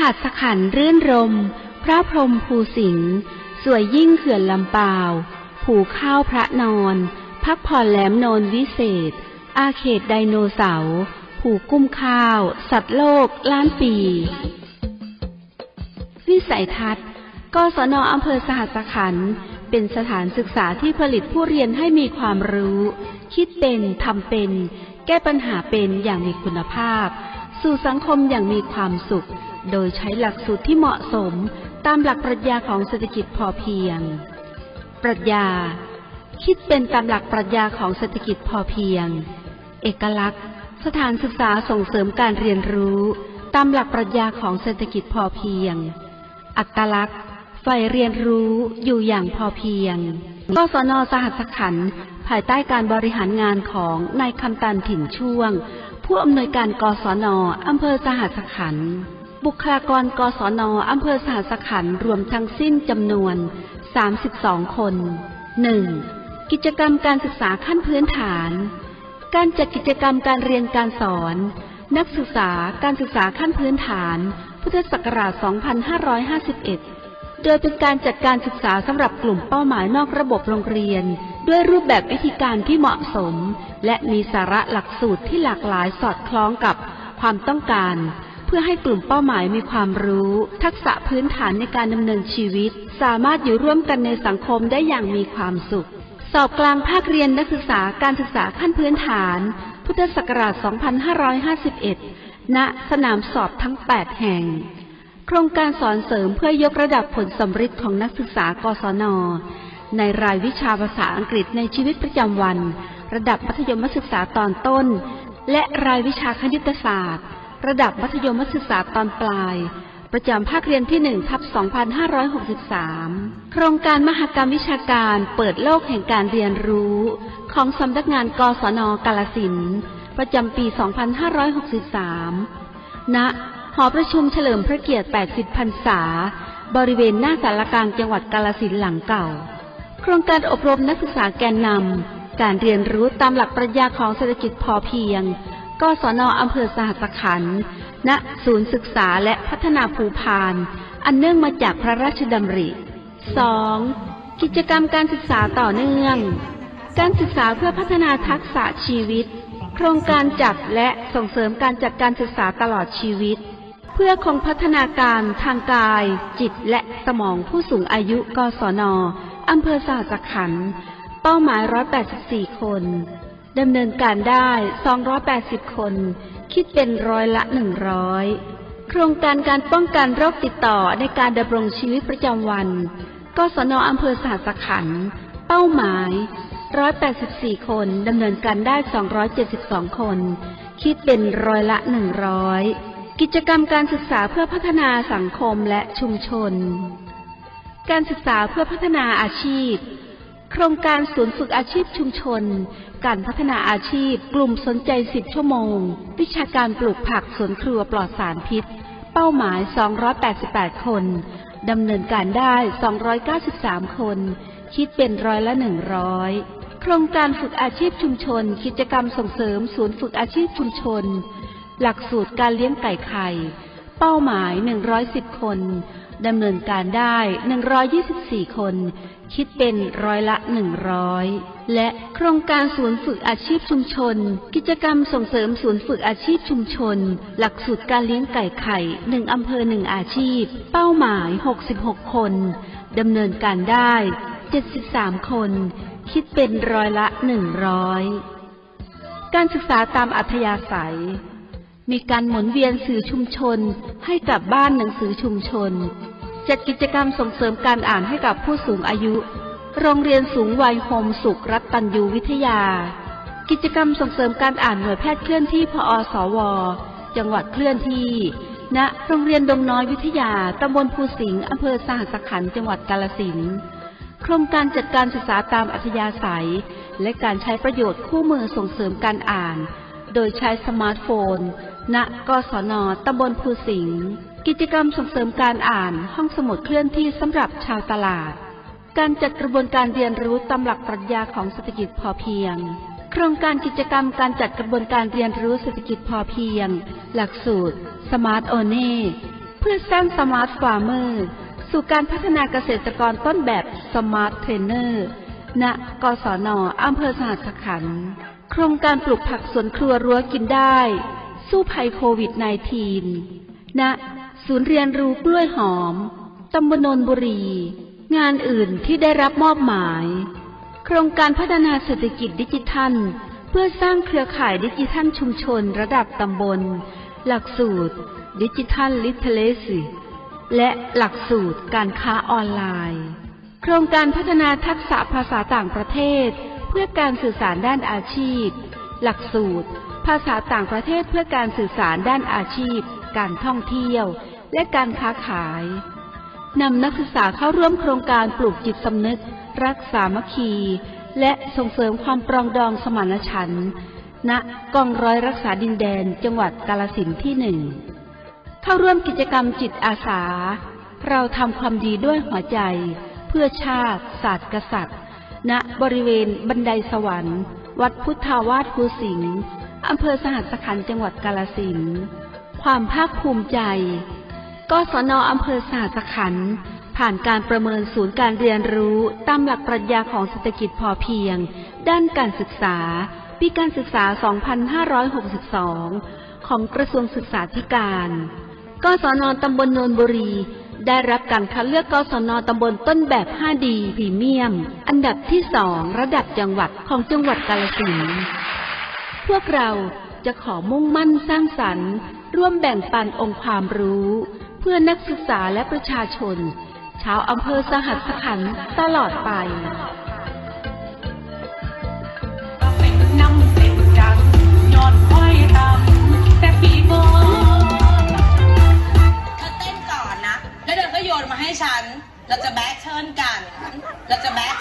หัสขันธ์รื่นรม พระพรมภูสิงห์สวยยิ่งเขื่อนลำปาว ผูข้าวพระนอน พักผ่อนแหลมโนนวิเศษ อาเขตไดโนเสาร์ผูกุ้มข้าว สัตว์โลก ล้านปี วิสัยทัศน์กศนอำเภอสหัสขันธ์เป็นสถานศึกษาที่ผลิตผู้เรียนให้มีความรู้ คิดเป็น ทำเป็น แก้ปัญหาเป็นอย่างมีคุณภาพ สู่สังคมอย่างมีความสุข โดยใช้หลักสูตรที่เหมาะสมตามหลักปรัชญาของเศรษฐกิจพอเพียง ปรัชญา คิดเป็นตามหลักปรัชญาของเศรษฐกิจพอเพียง เอกลักษณ์ สถานศึกษาส่งเสริมการเรียนรู้ตามหลักปรัชญาของเศรษฐกิจพอเพียง อัตลักษณ์ใฝ่เรียนรู้อยู่อย่างพอเพียงกศนสหัสขันภายใต้การบริหารงานของนายคำตันถิ่นช่วง ผู้อำนวยการกศนอำเภอสหัสขันธ์บุคลากรกศนอำเภอสหัสขันธ์รวมทั้งสิ้นจำนวน 32 คน 1. กิจกรรมการศึกษาขั้นพื้นฐาน การจัดกิจกรรมการเรียนการสอน นักศึกษาการศึกษาขั้นพื้นฐาน พุทธศักราช 2551 โดยเป็นการจัดการศึกษาสำหรับกลุ่มเป้าหมายนอกระบบโรงเรียน ด้วยรูปแบบวิธีการที่เหมาะสม และมีสาระหลักสูตรที่หลากหลายสอดคล้องกับความต้องการ เพื่อให้กลุ่มเป้าหมายมีความรู้ ทักษะพื้นฐานในการดำเนินชีวิต สามารถอยู่ร่วมกันในสังคมได้อย่างมีความสุข สอบกลางภาคเรียนนักศึกษาการศึกษาขั้นพื้นฐาน พุทธศักราช 2551 ณ สนามสอบทั้ง 8 แห่ง โครงการสอนเสริมเพื่อยกระดับผลสำฤทธิ์ของนักศึกษากศน ในรายวิชาภาษาอังกฤษในชีวิตประจำวัน ระดับมัธยมศึกษาตอนต้น และรายวิชาคณิตศาสตร์ ระดับมัธยมศึกษาตอนปลาย ประจำภาคเรียนที่1ทับ 2563 โครงการมหกรรมวิชาการเปิดโลกแห่งการเรียนรู้ ของสำนักงานกศนกาลสินประจำปี 2563 ณ อประชุมเฉลิมพระเกียรติ 80 พรรษา บริเวณหน้าสารกลางจังหวัดกาลสินหลังเก่า โครงการอบรมนักศึกษาแกนนำ การเรียนรู้ตามหลักปรัชญาของเศรษฐกิจพอเพียง กศนอำเภอสหัสขันธ์ ณ ศูนย์ศึกษาและพัฒนาภูพาน อันเนื่องมาจากพระราชดำริ 2. กิจกรรมการศึกษาต่อเนื่อง การศึกษาเพื่อพัฒนาทักษะชีวิต โครงการจัดและส่งเสริมการจัดการศึกษาตลอดชีวิต พื่อคงพัฒนาการทางกาย จิตและสมองผู้สูงอายุ กศนอำเภอสหัสขัน เป้าหมาย 184 คนดำเนินการได้ 280 คน คิดเป็นร้อยละ 100 โครงการการป้องกันโรคติดต่อในการดำรงชีวิตประจำวัน กศนอำเภอสหัสขัน เป้าหมาย 184 คนดำเนินการได้ 272 คน คิดเป็นร้อยละ 100 กิจกรรมการศึกษาเพื่อพัฒนาสังคมและชุมชน การศึกษาเพื่อพัฒนาอาชีพ โครงการศูนย์ฝึกอาชีพชุมชน การพัฒนาอาชีพ กลุ่มสนใจ 10 ชั่วโมง วิชาการปลูกผักสวนครัวปลอดสารพิษ เป้าหมาย 288 คน ดำเนินการได้ 293 คน คิดเป็นร้อยละ 100 โครงการฝึกอาชีพชุมชน กิจกรรมส่งเสริม ศูนย์ฝึกอาชีพชุมชน หลักสูตรการเลี้ยงไก่ไข่ เป้าหมาย 110 คนดำเนินการได้ 124 คน คิดเป็นร้อยละ 100 และโครงการศูนย์ฝึกอาชีพชุมชน กิจกรรมส่งเสริมศูนย์ฝึกอาชีพชุมชน หลักสูตรการเลี้ยงไก่ไข่หนึ่งอำเภอหนึ่งอาชีพ เป้าหมาย 66 คนดำเนินการได้ 73 คน คิดเป็นร้อยละ 100 การศึกษาตามอัธยาศัย มีการหมุนเวียนสื่อชุมชน ให้กับบ้านหนังสือชุมชน จัดกิจกรรมส่งเสริมการอ่านให้กับผู้สูงอายุ โรงเรียนสูงวัยโฮมสุขรัตตัญยูวิทยา กิจกรรมส่งเสริมการอ่านหน่วยแพทย์เคลื่อนที่พอสว จังหวัดเคลื่อนที่ ณ โรงเรียนดงน้อยวิทยา ตำบลภูสิงห์ อำเภอสหัสขันธ์จังหวัดกาลสินโครงการจัดการศึกษาตามอัธยาศัย และการใช้ประโยชน์คู่มือส่งเสริมการอ่าน โดยใช้สมาร์ทโฟน ณกศนตำบลภูสิงห์ กิจกรรมส่งเสริมการอ่านห้องสมุดเคลื่อนที่สำหรับชาวตลาด การจัดกระบวนการเรียนรู้ตามหลักปรัชญาของเศรษฐกิจพอเพียง โครงการกิจกรรมการจัดกระบวนการเรียนรู้เศรษฐกิจพอเพียง หลักสูตร Smart o n e เพื่อพื่อสร้างสมาร์ทฟาร์มเมอร์สู่การพัฒนาเกษตรกรต้นแบบสมาร์ทเทรนเนอร์ ณ กศนอำเภอสหัสขันธ์ โครงการปลูกผักสวนครัวรั้วกินได้ สู้ภัยโควิด -19 ณศูนย์เรียนรู้กล้วยหอม ตำบลนนบุรี งานอื่นที่ได้รับมอบหมาย โครงการพัฒนาเศรษฐกิจดิจิทัล เพื่อสร้างเครือข่ายดิจิทัลชุมชนระดับตำบล หลักสูตร ดิจิทัลลิเทเลซีและหลักสูตรการค้าออนไลน์ โครงการพัฒนาทักษะภาษาต่างประเทศ เพื่อการสื่อสารด้านอาชีพ หลักสูตร ภาษาต่างประเทศเพื่อการสื่อสารด้านอาชีพ การท่องเที่ยว และการค้าขาย นำนักศึกษาเข้าร่วมโครงการปลูกจิตสำนึก รักสามัคคี และส่งเสริมความปรองดองสมานฉันท์ณกองร้อยรักษาดินแดนจังหวัดกาลสินที่หนึ่งเข้าร่วมกิจกรรมจิตอาสา เราทำความดีด้วยหัวใจ เพื่อชาติศาสตร์กษัตริย์ ณบริเวณบันไดสวรรค์ วัดพุทธาวาสภูสิงห์ อำเภอสหัสขันจังหวัดกาลสินธุ์ความภาคภูมิใจ กศนอำเภอสหัสขันผ่านการประเมินศูนย์การเรียนรู้ตามหลักปรัชญาของเศรษฐกิจพอเพียง ด้านการศึกษา ปีการศึกษา 2562 ของกระทรวงศึกษาธิการ กศนตำบลโนนบุรี ได้รับการคัดเลือกกศนตำบลต้นแบบ 5D พรีเมียม อันดับที่ 2 ระดับจังหวัดของจังหวัดกาลสินธุ์ พวกเราจะขอมุ่งมั่นสร้างสรรค์ ร่วมแบ่งปันองค์ความรู้ เพื่อนักศึกษาและประชาชน ชาวอำเภอสหัสขันธ์ตลอดไปก็เป็นน้ำเป็นจังยอดค่อยตำแต่ปีโบเธอเต้นก่อนนะแล้วเธอก็โยนมาให้ฉัน เราจะแบทเทิร์นกัน เราจะแบท